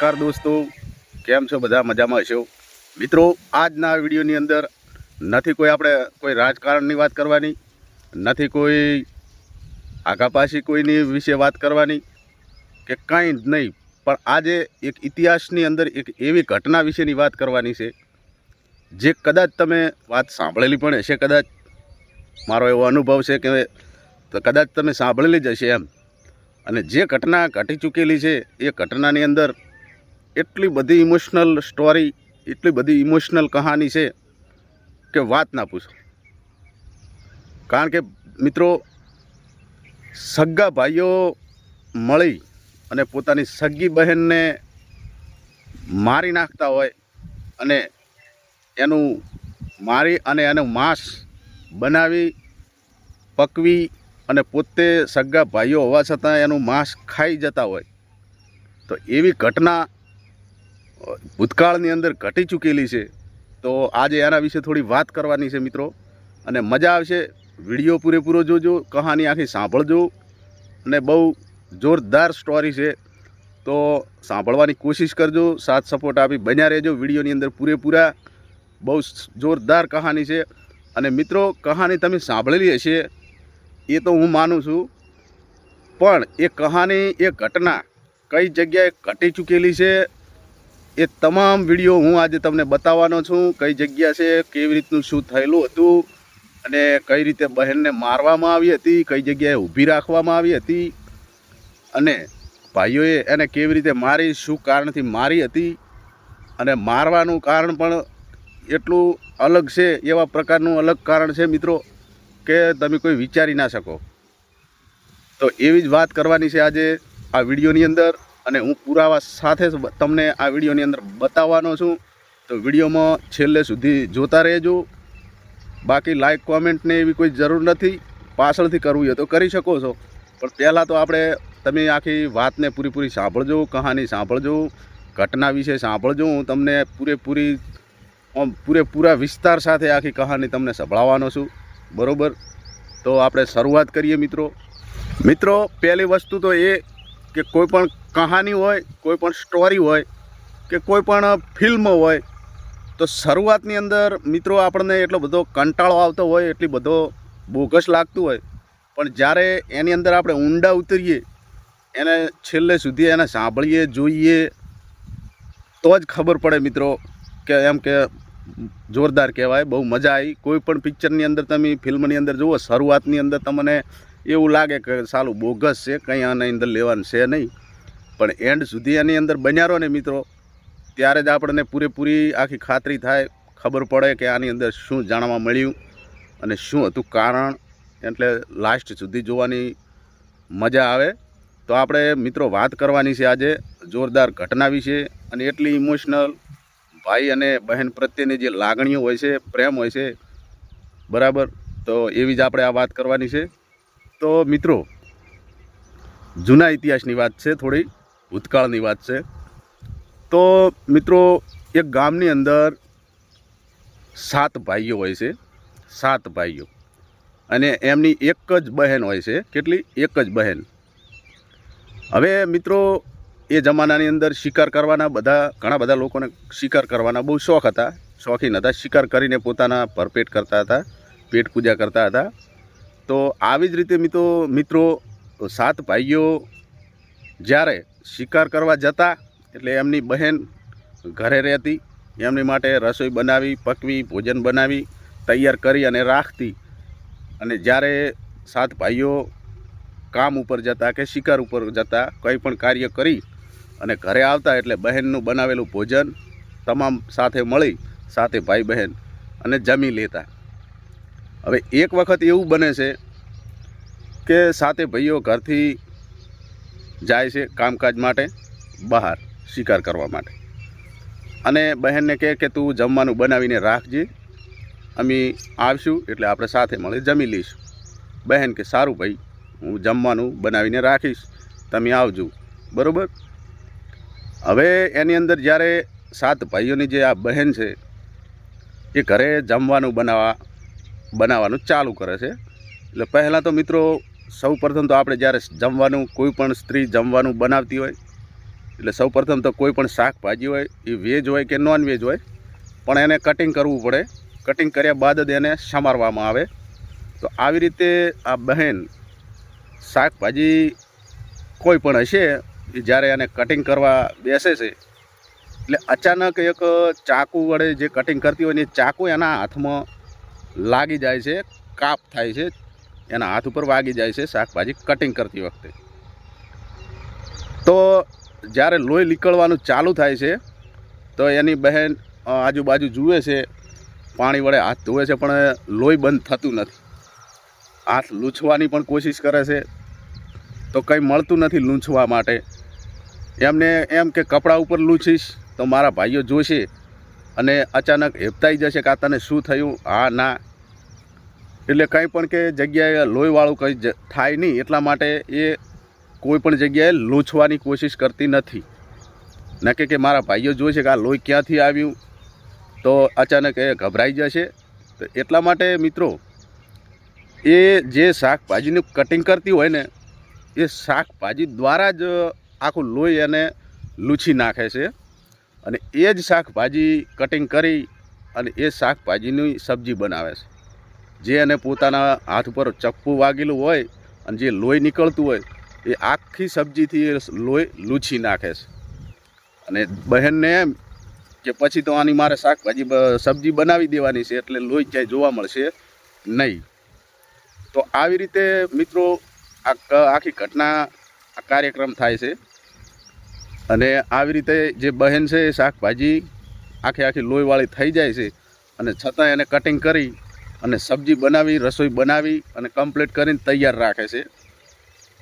નમસ્કાર દોસ્તો. કેમ છો? બધા મજામાં હશો મિત્રો, આજના વિડીયોની અંદર નથી કોઈ આપણે કોઈ રાજકારણની વાત કરવાની, નથી કોઈ આઘાપાસી કોઈની વિશે વાત કરવાની કે કાંઈ જ નહીં. પણ આજે એક ઇતિહાસની અંદર એક એવી ઘટના વિશેની વાત કરવાની છે, જે કદાચ તમે વાત સાંભળેલી પણ હશે, કદાચ મારો એવો અનુભવ છે કે કદાચ તમે સાંભળેલી જ હશે એમ. અને જે ઘટના ઘટી ચૂકેલી છે, એ ઘટનાની અંદર એટલી બધી ઇમોશનલ સ્ટોરી એટલી બધી ઇમોશનલ કહાની છે કે વાત ના પૂછો. કારણ કે મિત્રો, સગા ભાઈઓ મળી અને પોતાની સગી બહેનને મારી નાખતા હોય અને એનું મારી અને એનું માંસ બનાવી, પકવી અને પોતે સગા ભાઈઓ હોવા છતાં એનું માંસ ખાઈ જતા હોય, તો એવી ઘટના ભૂતકાળની અંદર ઘટી ચૂકેલી છે. તો આજે એના વિશે થોડી વાત કરવાની છે મિત્રો. અને મજા આવશે. વીડિયો પૂરેપૂરો જોજો, કહાની આખી સાંભળજો. અને બહુ જોરદાર સ્ટોરી છે. તો સાંભળવાની કોશિશ કરજો. સાથ સપોર્ટ આપી બન્યા રહેજો. વિડીયોની અંદર પૂરેપૂરા બહુ જોરદાર કહાની છે. અને મિત્રો, કહાની તમે સાંભળેલી હશે. એ તો હું માનું છું. પણ એ કહાની, એ ઘટના કઈ જગ્યાએ ઘટી ચૂકેલી છે? એ તમામ વીડિયો હું આજે તમને બતાવવાનો છું, કઈ જગ્યા છે, કેવી રીતનું શું થયેલું હતું અને કઈ રીતે બહેનને મારવામાં આવી હતી, કઈ જગ્યાએ ઊભી રાખવામાં આવી હતી અને ભાઈઓએ એને કેવી રીતે મારી, શું કારણથી મારી હતી અને મારવાનું કારણ પણ એટલું અલગ છે, એવા પ્રકારનું અલગ કારણ છે મિત્રો કે તમે કોઈ વિચારી ના શકો. તો એવી જ વાત કરવાની છે આજે આ વિડીયોની અંદર. અને હું પુરાવા સાથે તમને આ વિડીયોની અંદર બતાવવાનો છું. તો વિડીયોમાં છેલ્લે સુધી જોતા રહેજો. બાકી લાઇક કોમેન્ટને એવી કોઈ જરૂર નથી. પાછળથી કરવું હોય તો કરી શકો છો. પણ પહેલાં તો આપણે તમે આખી વાતને પૂરીપૂરી સાંભળજો, કહાની સાંભળજો, ઘટના વિશે સાંભળજો. હું તમને પૂરેપૂરી પૂરેપૂરા વિસ્તાર સાથે આખી કહાની તમને સંભળાવવાનો છું. બરાબર? તો આપણે શરૂઆત કરીએ મિત્રો. મિત્રો, પહેલી વસ્તુ તો એ કે કોઈ પણ કહાની હોય, કોઈ પણ સ્ટોરી હોય, કે કોઈ પણ ફિલ્મ હોય, તો શરૂઆતની અંદર મિત્રો આપણને એટલો બધો કંટાળો આવતો હોય, એટલી બધો બોગસ લાગતું હોય. પણ જ્યારે એની અંદર આપણે ઊંડા ઉતરીએ, એને છેલ્લે સુધી એને સાંભળીએ, જોઈએ, તો જ ખબર પડે મિત્રો કે એમ કે જોરદાર કહેવાય, બહુ મજા આવી. કોઈ પણ પિક્ચરની અંદર તમે ફિલ્મની અંદર જુઓ, શરૂઆતની અંદર તમને એવું લાગે કે સાલું બોગસ છે, કંઈ આની અંદર લેવાનું છે નહીં. પણ એન્ડ સુધી એની અંદર બન્યારો ને મિત્રો, ત્યારે જ આપણને પૂરેપૂરી આખી ખાતરી થાય, ખબર પડે કે આની અંદર શું જાણવા મળ્યું અને શું હતું કારણ. એટલે લાસ્ટ સુધી જોવાની મજા આવે. તો આપણે મિત્રો વાત કરવાની છે આજે જોરદાર ઘટના વિશે અને એટલી ઇમોશનલ ભાઈ અને બહેન પ્રત્યેની જે લાગણીઓ હોય છે, પ્રેમ હોય છે. બરાબર? તો એવી જ આપણે આ વાત કરવાની છે. તો મિત્રો, જૂના ઇતિહાસની વાત છે, થોડી ભૂતકાળની વાત છે. તો મિત્રો, એક ગામની અંદર સાત ભાઈઓ હોય છે, સાત ભાઈઓ. અને એમની એક જ બહેન હોય છે, કેટલી? એક જ બહેન. હવે મિત્રો, એ જમાનાની અંદર શિકાર કરવાના બધા, ઘણા બધા લોકોને શિકાર કરવાના બહુ શોખ હતા. શોખીન હતા. શિકાર કરીને પોતાના ભરપેટ કરતા હતા, પેટ પૂજા કરતા હતા. તો આવી જ રીતે મિત્રો મિત્રો, સાત ભાઈઓ જ્યારે શિકાર કરવા જતા, એટલે એમની બહેન ઘરે રહેતી, એમની માટે રસોઈ બનાવી, પકવી, ભોજન બનાવી, તૈયાર કરી અને રાખતી. અને જ્યારે સાત ભાઈઓ કામ ઉપર જતા કે શિકાર ઉપર જતા, કંઈ પણ કાર્ય કરી અને ઘરે આવતા એટલે બહેનનું બનાવેલું ભોજન તમામ સાથે મળી, સાથે ભાઈ બહેન અને જમી લેતા. હવે એક વખત એવું બને છે કે સાતે ભાઈઓ ઘરથી જાય છે કામકાજ માટે, બહાર શિકાર કરવા માટે. અને બહેનને કહે કે તું જમવાનું બનાવીને રાખજે, અમે આવશું એટલે આપણે સાથે મળી, જમી લઈશું. બહેન કે, સારું ભાઈ, હું જમવાનું બનાવીને રાખીશ, તમે આવજો. બરાબર? હવે એની અંદર જ્યારે સાત ભાઈઓની જે આ બહેન છે, એ ઘરે જમવાનું બનાવવા બનાવવાનું ચાલુ કરે છે. એટલે પહેલાં તો મિત્રો સૌ પ્રથમ તો આપણે જ્યારે જમવાનું, કોઈ પણ સ્ત્રી જમવાનું બનાવતી હોય, એટલે સૌપ્રથમ તો કોઈ પણ શાકભાજી હોય, એ વેજ હોય કે નોન વેજ હોય, પણ એને કટિંગ કરવું પડે. કટિંગ કર્યા બાદ જ એને સમારવામાં આવે. તો આવી રીતે આ બહેન શાકભાજી કોઈ પણ હશે, એ જ્યારે એને કટિંગ કરવા બેસે છે, એટલે અચાનક એક ચાકુ વડે જે કટિંગ કરતી હોય ને ચાકુ એના હાથમાં લાગી જાય છે, કાપ થાય છે એના હાથ ઉપર વાગી જાય છે, શાકભાજી કટિંગ કરતી વખતે. તો જ્યારે લોહી નીકળવાનું ચાલુ થાય છે, તો એની બહેન આજુબાજુ જુએ છે, પાણી વડે હાથ ધોવે છે, પણ લોહી બંધ થતું નથી. હાથ લૂછવાની પણ કોશિશ કરે છે, તો કંઈ મળતું નથી લૂંછવા માટે. એમને એમ કે કપડાં ઉપર લૂંછીશ, તો મારા ભાઈઓ જોશે, અને અચાનક હેપતાઈ જશે કે આ તને શું થયું? હા, ના. એટલે કંઈ પણ કે જગ્યાએ લોહીવાળું કંઈ થાય નહીં, એટલા માટે એ કોઈ પણ જગ્યાએ લૂછવાની કોશિશ કરતી નથી. નકે કે મારા ભાઈઓ જોશે કે આ લોહી ક્યાંથી આવ્યું, તો અચાનક એ ગભરાઈ જશે. તો એટલા માટે મિત્રો, એ જે શાકભાજીનું કટિંગ કરતી હોય ને, એ શાકભાજી દ્વારા જ આખું લોહી એને લૂછી નાખે છે. અને એ જ શાકભાજી કટિંગ કરી અને એ શાકભાજીની સબ્જી બનાવે છે. જે એને પોતાના હાથ ઉપર ચપ્પુ વાગેલું હોય અને જે લોહી નીકળતું હોય, એ આખી સબ્જીથી લોહી લૂછી નાખે છે. અને બહેનને એમ કે પછી તો આની મારે શાકભાજી સબ્જી બનાવી દેવાની છે એટલે લોહી ક્યાંય જોવા મળશે નહીં. તો આવી રીતે મિત્રો આ આખી ઘટના, આ કાર્યક્રમ થાય છે. અને આવી રીતે જે બહેન છે એ શાકભાજી આખી આખી લોહીવાળી થઈ જાય છે. અને છતાં એને કટિંગ કરી અને સબ્જી બનાવી, રસોઈ બનાવી અને કમ્પ્લીટ કરીને તૈયાર રાખે છે.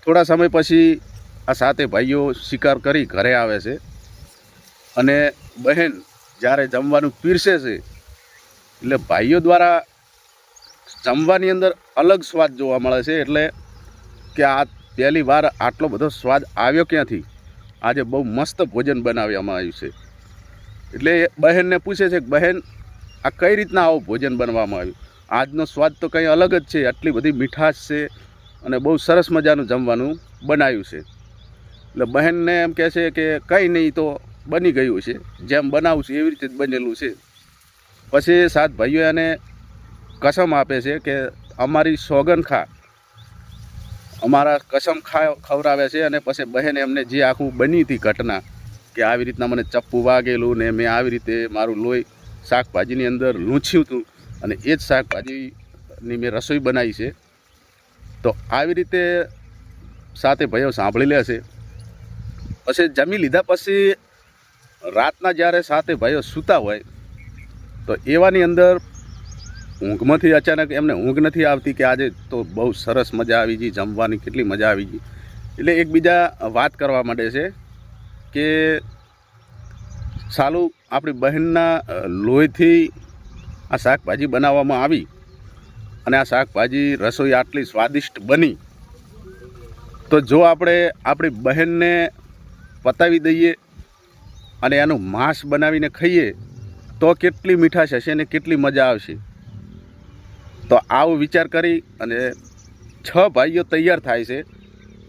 થોડા સમય પછી આ સાતે ભાઈઓ શિકાર કરી ઘરે આવે છે અને બહેન જ્યારે જમવાનું પીરસે છે, એટલે ભાઈઓ દ્વારા જમવાની અંદર અલગ સ્વાદ જોવા મળે છે, એટલે કે આ પહેલી વાર આટલો બધો સ્વાદ આવ્યો ક્યાંથી? આજે બહુ મસ્ત ભોજન બનાવવામાં આવ્યું છે. એટલે બહેનને પૂછે છે કે, બહેન, આ કઈ રીતના આવું ભોજન બનવામાં આવ્યું? આજનો સ્વાદ તો કંઈ અલગ જ છે. આટલી બધી મીઠાશ છે અને બહુ સરસ મજાનું જમવાનું બનાવ્યું છે. એટલે બહેનને એમ કહે છે કે કંઈ નહીં, તો બની ગયું છે. જેમ બનાવું છું એવી રીતે જ બનેલું છે. પછી સાત ભાઈઓ એને કસમ આપે છે કે અમારી સોગન ખા. અમારા કસમ ખા ખવડાવે છે અને પછી બહેન એમને જે આખું બની હતી ઘટના કે આવી રીતના મને ચપ્પુ વાગેલું ને મેં આવી રીતે મારું લોહી શાકભાજીની અંદર લૂંછ્યું હતું. અને એ જ શાકભાજીની મેં રસોઈ બનાવી છે. તો આવી રીતે સાથે ભાઈઓ સાંભળી લે છે પછી જમી લીધા પછી રાતના જ્યારે સાથે ભાઈઓ સૂતા હોય, તો એવાની અંદર ઊંઘમાંથી અચાનક એમને ઊંઘ નથી આવતી કે આજે તો બહુ સરસ મજા આવી ગઈ, જમવાની કેટલી મજા આવી ગઈ. એટલે એકબીજા વાત કરવા માંડે છે કે સાલું આપણી બહેનના લોહીથી આ શાકભાજી બનાવવામાં આવી અને આ શાકભાજી રસોઈ આટલી સ્વાદિષ્ટ બની. તો જો આપણે આપણી બહેનને પતાવી દઈએ અને એનું માંસ બનાવીને ખાઈએ, તો કેટલી મીઠાશ હશે અને કેટલી મજા આવશે? તો આવો વિચાર કરી અને છ ભાઈઓ તૈયાર થાય છે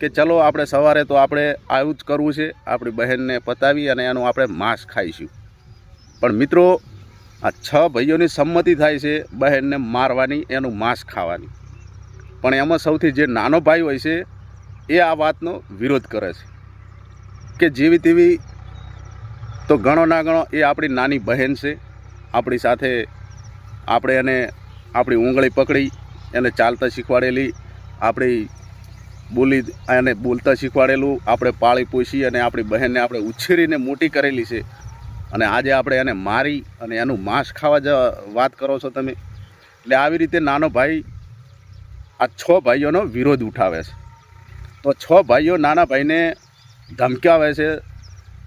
કે ચલો આપણે સવારે તો આપણે આવું જ કરવું છે, આપણી બહેનને પતાવી અને એનું આપણે માંસ ખાઈશું. પણ મિત્રો આ છ ભાઈઓની સંમતિ થાય છે બહેનને મારવાની, એનું માંસ ખાવાની. પણ એમાં સૌથી જે નાનો ભાઈ હોય છે, એ આ વાતનો વિરોધ કરે છે. કે જેવી તેવી તો ગણો ના ગણો એ આપણી નાની બહેન છે, આપણી સાથે આપણે એને આપણી ઉંગળી પકડી, એને ચાલતા શીખવાડેલી, આપણી બોલી એને બોલતા શીખવાડેલું, આપણે પાળી પોષી અને આપણી બહેનને આપણે ઉછેરીને મોટી કરેલી છે અને આજે આપણે એને મારી અને એનું માંસ ખાવા જ વાત કરો છો તમે. એટલે આવી રીતે નાનો ભાઈ આ છ ભાઈઓનો વિરોધ ઉઠાવે છે. તો છ ભાઈઓ નાના ભાઈને ધમકાવે છે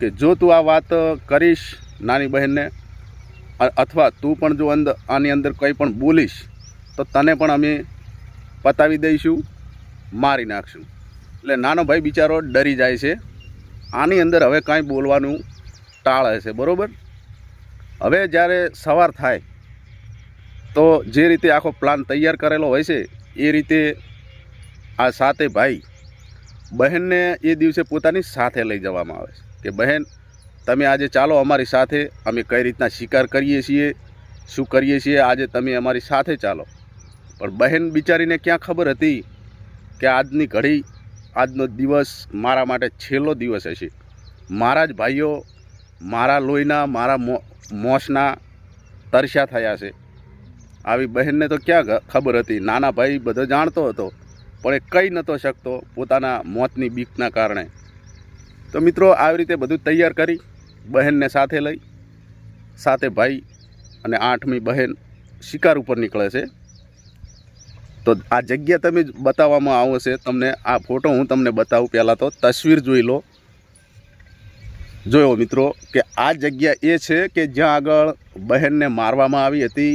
કે જો તું આ વાત કરીશ નાની બહેનને અથવા તું પણ જો અંદર આની અંદર કંઈ પણ બોલીશ, તો તને પણ અમે પતાવી દઈશું, મારી નાખશું. એટલે નાનો ભાઈ બિચારો ડરી જાય છે. આની અંદર હવે કાંઈ બોલવાનું ટાળે છે, બરાબર? હવે જ્યારે સવાર થાય, તો જે રીતે આખો પ્લાન તૈયાર કરેલો હોય છે, એ રીતે આ સાતે ભાઈ બહેનને એ દિવસે પોતાની સાથે લઈ જવામાં આવે છે કે બહેન, તમે આજે ચાલો અમારી સાથે, અમે કઈ રીતના શિકાર કરીએ છીએ, શું કરીએ છીએ, આજે તમે અમારી સાથે ચાલો. પણ બહેન બિચારીને ક્યાં ખબર હતી કે આજની ઘડી, આજનો દિવસ મારા માટે છેલ્લો દિવસ હશે. મારા જ ભાઈઓ મારા લોહીના, મારા મોસના તરસ્યા થયા છે. આવી બહેનને તો ક્યાં ખબર હતી? નાના ભાઈ બધો જાણતો હતો, પણ એ કંઈ નહોતો શકતો પોતાના મોતની બીકના કારણે. તો મિત્રો, આવી રીતે બધું તૈયાર કરી બહેનને સાથે લઈ, સાથે ભાઈ અને આઠમી બહેન શિકાર ઉપર નીકળે છે. તો આ જગ્યા તમે બતાવવામાં આવશે. તમને આ ફોટો હું તમને બતાવું પહેલાં તો. તસવીર જોઈ લો. જોયો મિત્રો કે આ જગ્યા એ છે કે જ્યાં આગળ બહેનને મારવામાં આવી હતી,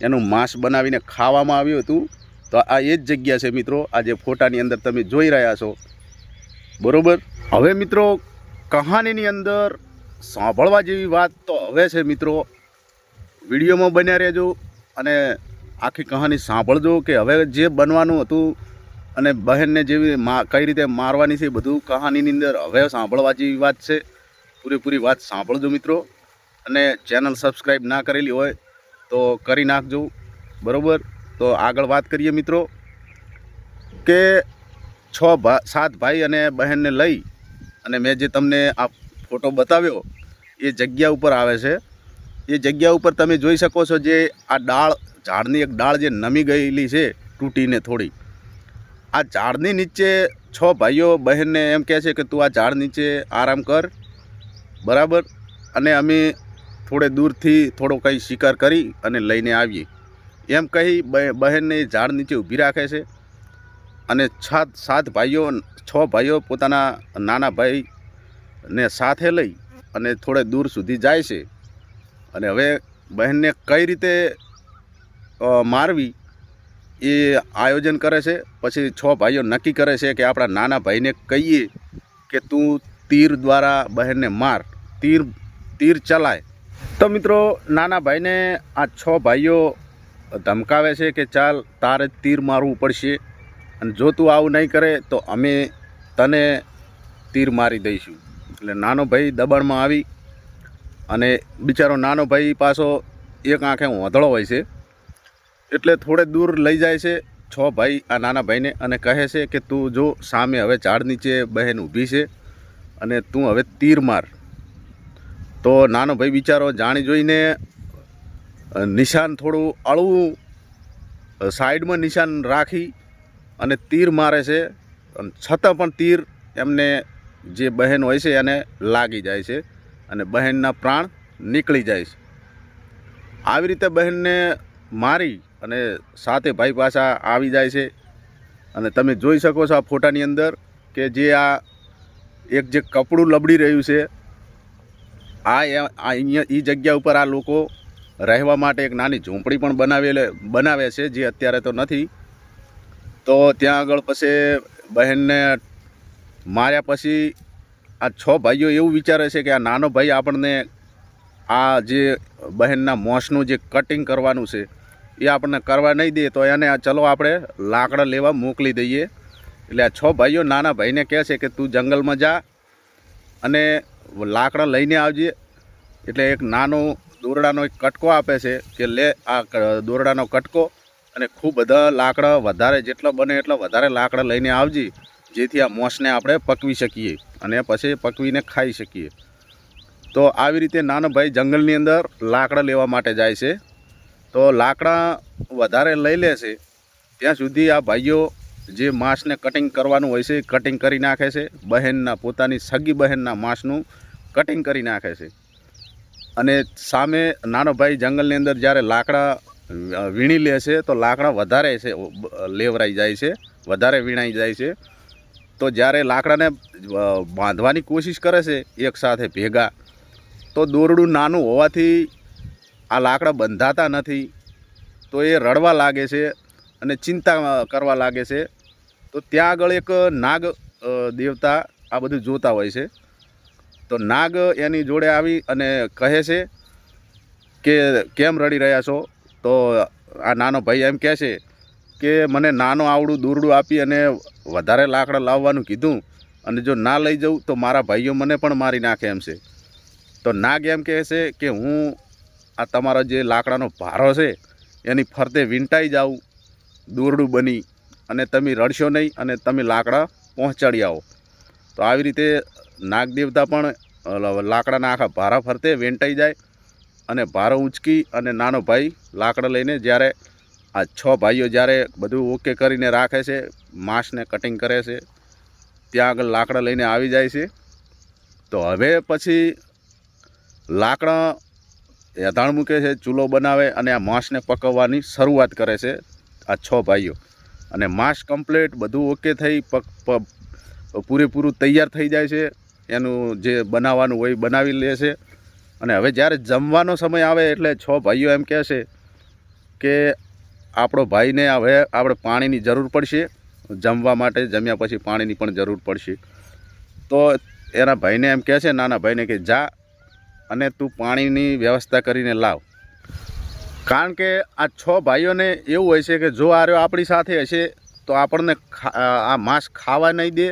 એનું માંસ બનાવીને ખાવામાં આવ્યું હતું. તો આ એ જ જગ્યા છે મિત્રો આ જે ફોટાની અંદર તમે જોઈ રહ્યા છો. બરાબર? હવે મિત્રો, કહાનીની અંદર સાંભળવા જેવી વાત તો હવે છે મિત્રો. વિડીયોમાં બન્યા રહેજો અને આખી કહાની સાંભળજો કે હવે જે બનવાનું હતું અને બહેનને જેવી કઈ રીતે મારવાની છે બધું કહાનીની અંદર હવે સાંભળવા જેવી વાત છે. પૂરેપૂરી વાત સાંભળજો મિત્રો. અને ચેનલ સબસ્ક્રાઈબ ના કરેલી હોય તો કરી નાખજો. બરાબર? તો આગળ વાત કરીએ મિત્રો કે છ ભા, સાત ભાઈ અને બહેનને લઈ અને મેં જે તમને આ ફોટો બતાવ્યો એ જગ્યા ઉપર આવે છે. એ જગ્યા ઉપર તમે જોઈ શકો છો જે આ ડાળ, ઝાડની એક ડાળ જે નમી ગયેલી છે તૂટીને થોડી. આ ઝાડની નીચે છ ભાઈઓ બહેનને એમ કહે છે કે તું આ ઝાડ નીચે આરામ કર. બરાબર? અને અમે થોડે દૂરથી થોડો કંઈ શિકાર કરી અને લઈને આવીએ. એમ કહી બહેનને ઝાડ નીચે ઊભી રાખે છે અને સાત સાત ભાઈઓ, છ ભાઈઓ પોતાના નાના ભાઈને સાથે લઈ અને થોડે દૂર સુધી જાય છે. અને હવે બહેનને કઈ રીતે મારવી એ આયોજન કરે છે? પછી છ ભાઈઓ નક્કી કરે છે કે આપણા નાના ભાઈને કહીએ કે તું તીર દ્વારા બહેનને માર. તીર તીર ચલાય. તો મિત્રો, નાના ભાઈને આ છ ભાઈઓ ધમકાવે છે કે ચાલ તારે તીર મારવું પડશે. અને જો તું આવું નહીં કરે, તો અમે તને તીર મારી દઈશું. એટલે નાનો ભાઈ દબાણમાં આવી અને બિચારો નાનો ભાઈ પાછો એક આંખે વધળો હોય છે. એટલે થોડે દૂર લઈ જાય છે છ ભાઈ આ નાના ભાઈને અને કહે છે કે તું જો સામે હવે ઝાડ નીચે બહેન ઊભી છે અને તું હવે તીર માર. તો નાનો ભાઈ બિચારો જાણી જોઈને નિશાન થોડું અળવું સાઈડમાં નિશાન રાખી અને તીર મારે છે. અને છતાં પણ તીર એમને જે બહેન હોય છે એને લાગી જાય છે અને બહેનના પ્રાણ નીકળી જાય છે. આવી રીતે બહેનને મારી અને સાથે ભાઈ પાછા આવી જાય છે. અને તમે જોઈ શકો છો આ ફોટાની અંદર કે જે આ એક જે કપડું લબડી રહ્યું છે આ અહીંયા એ જગ્યા ઉપર આ લોકો રહેવા માટે એક નાની ઝૂંપડી પણ બનાવેલે બનાવે છે, જે અત્યારે તો નથી. તો ત્યાં આગળ પછી બહેનને માર્યા પછી આ છ ભાઈઓ એવું વિચારે છે કે આ નાનો ભાઈ આપણને આ જે બહેનના મોસનું જે કટિંગ કરવાનું છે, એ આપણને કરવા નહીં દે, તો એને ચલો આપણે લાકડા લેવા મોકલી દઈએ. એટલે આ છ ભાઈઓ નાના ભાઈને કહે છે કે તું જંગલમાં જા અને લાકડા લઈને આવજે. એટલે એક નાનો દોરડાનો એક કટકો આપે છે કે લે આ દોરડાનો કટકો અને ખૂબ બધા લાકડા વધારે જેટલા બને એટલા વધારે લાકડા લઈને આવજે, જેથી આ મોસને આપણે પકવી શકીએ અને પછી પકવીને ખાઈ શકીએ. તો આવી રીતે નાનો ભાઈ જંગલની અંદર લાકડા લેવા માટે જાય છે. તો લાકડા વધારે લઈ લે છે. ત્યાં સુધી આ ભાઈઓ જે માંસને કટિંગ કરવાનું હોય છે કટિંગ કરી નાખે છે. બહેનના પોતાની સગી બહેનના માંસનું કટિંગ કરી નાખે છે. અને સામે નાનો ભાઈ જંગલની અંદર જ્યારે લાકડા વીણી લે છે, તો લાકડા વધારે છે લેવરાઈ જાય છે, વધારે વીણાઈ જાય છે. તો જ્યારે લાકડાને બાંધવાની કોશિશ કરે છે એકસાથે ભેગા, તો દોરડું નાનું હોવાથી આ લાકડા બંધાતા નથી. તો એ રડવા લાગે છે અને ચિંતા કરવા લાગે છે. તો ત્યાં આગળ એક નાગ દેવતા આ બધું જોતા હોય છે. તો નાગ એની જોડે આવી અને કહે છે કે કેમ રડી રહ્યા છો? તો આ નાનો ભાઈ એમ કહે છે કે મને નાનો આવડું દૂરડું આપી અને વધારે લાકડા લાવવાનું કીધું અને જો ના લઈ જાઉં તો મારા ભાઈઓ મને પણ મારી નાખે એમ છે. તો નાગ એમ કહે છે કે હું આ તમારો જે લાકડાનો ભારો છે એની ફરતે વીંટાઈ જાઉં, દોરડું બની અને તમે રડશો નહીં અને તમે લાકડા પહોંચાડી આવો. તો આવી રીતે નાગ દેવતા પણ લાકડાના આખા ભારા ફરતે વેંટાઈ જાય અને ભારો ઉંચકી અને નાનો ભાઈ લાકડા લઈને જ્યારે આ છ ભાઈઓ જ્યારે બધું ઓકે કરીને રાખે છે, માંસને કટિંગ કરે છે, ત્યાં આગળ લાકડા લઈને આવી જાય છે. તો હવે પછી લાકડા એધાણ મૂકે છે, ચૂલો બનાવે અને આ માંસને પકવવાની શરૂઆત કરે છે આ છ ભાઈઓ. અને માંસ કમ્પ્લીટ બધું ઓકે થઈ પૂરેપૂરું તૈયાર થઈ જાય છે. એનું જે બનાવવાનું હોય બનાવી લે છે. અને હવે જ્યારે જમવાનો સમય આવે એટલે છ ભાઈઓ એમ કહે છે કે આપણો ભાઈને હવે આપણે પાણીની જરૂર પડશે. જમવા માટે જમ્યા પછી પાણીની પણ જરૂર પડશે. તો એના ભાઈને એમ કહે છે, નાના ભાઈને કે જા અને તું પાણીની વ્યવસ્થા કરીને લાવ. કારણ કે આ છ ભાઈઓને એવું હોય છે કે જો આર્યો આપણી સાથે હશે તો આપણને આ માંસ ખાવા નહીં દે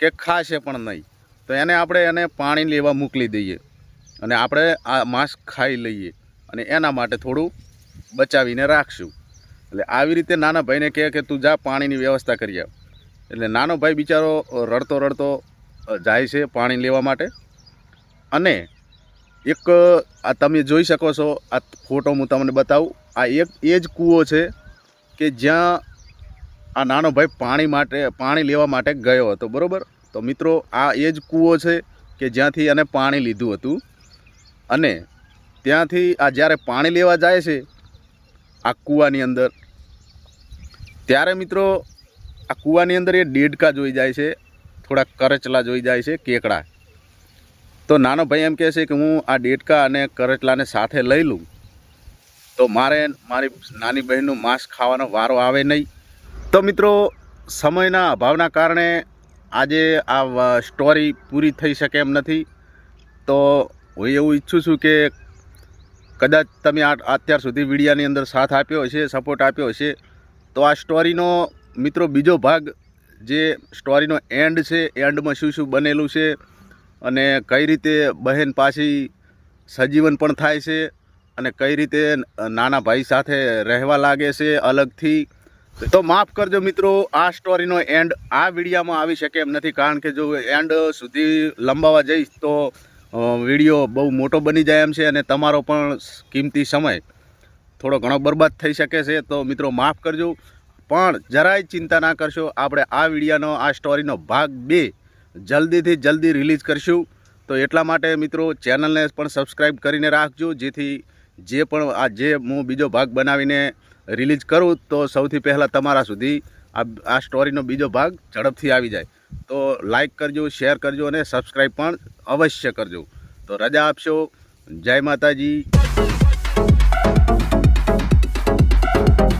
કે ખાશે પણ નહીં. તો એને આપણે એને પાણી લેવા મોકલી દઈએ અને આપણે આ માંસ ખાઈ લઈએ અને એના માટે થોડું બચાવીને રાખશું. એટલે આવી રીતે નાના ભાઈને કહે કે તું જા, પાણીની વ્યવસ્થા કરી આવ. એટલે નાનો ભાઈ બિચારો રડતો રડતો જાય છે પાણી લેવા માટે. અને એક, આ તમે જોઈ શકો છો, આ ફોટો હું તમને બતાવું. આ એક, એ જ કૂવો છે કે જ્યાં આ નાનો ભાઈ પાણી માટે, પાણી લેવા માટે ગયો હતો, બરાબર? તો મિત્રો, આ એ જ કૂવો છે કે જ્યાંથી એને પાણી લીધું હતું. અને ત્યાંથી આ જ્યારે પાણી લેવા જાય છે, આ કૂવાની અંદર, ત્યારે મિત્રો, આ કૂવાની અંદર એ ડેડકા જોઈ જાય છે, થોડા કરચલા જોઈ જાય છે, કેકડા. તો નાનો ભાઈ એમ કહે છે કે હું આ ડેડકા અને કરચલાને સાથે લઈ લઉં. તો મારે મારી નાની બહેનનું માંસ ખાવાનો વારો આવે નહીં. તો મિત્રો, સમયના અભાવના કારણે આજે આ સ્ટોરી પૂરી થઈ શકે એમ નથી. તો હું એવું ઈચ્છું છું કે કદાચ તમે આ, અત્યાર સુધી વિડીયાની અંદર સાથ આપ્યો હશે સપોર્ટ આપ્યો હશે, તો આ સ્ટોરીનો મિત્રો બીજો ભાગ જે સ્ટોરીનો એન્ડ છે એન્ડમાં શું શું બનેલું છે અને કઈ રીતે બહેન પાછી સજીવન પણ થાય છે અને કઈ રીતે નાના ભાઈ સાથે રહેવા લાગે છે અલગથી તો માફ કરજો મિત્રો, આ સ્ટોરીનો એન્ડ આ વિડીયામાં આવી શકે એમ નથી, કારણ કે જો એન્ડ સુધી લંબાવા જઈશ તો વીડિયો બહુ મોટો બની જાય એમ છે અને તમારો પણ કિંમતી સમય થોડો ઘણો બરબાદ થઈ શકે છે. તો મિત્રો, માફ કરજો. પણ જરાય ચિંતા ના કરશો, આપણે આ વિડીયાનો, આ સ્ટોરીનો ભાગ બે જલ્દીથી જલ્દી રિલીઝ કરશું. તો એટલા માટે મિત્રો ચેનલને પણ સબસ્ક્રાઈબ કરીને રાખજો, જેથી જે પણ આ જે હું બીજો ભાગ બનાવીને રિલીઝ કરું તો સૌથી પહેલાં તમારા સુધી આ આ સ્ટોરીનો બીજો ભાગ ઝડપથી આવી જાય. તો લાઈક કરજો, શેર કરજો અને સબસ્ક્રાઈબ પણ અવશ્ય કરજો. તો રજા આપશો. જય માતાજી.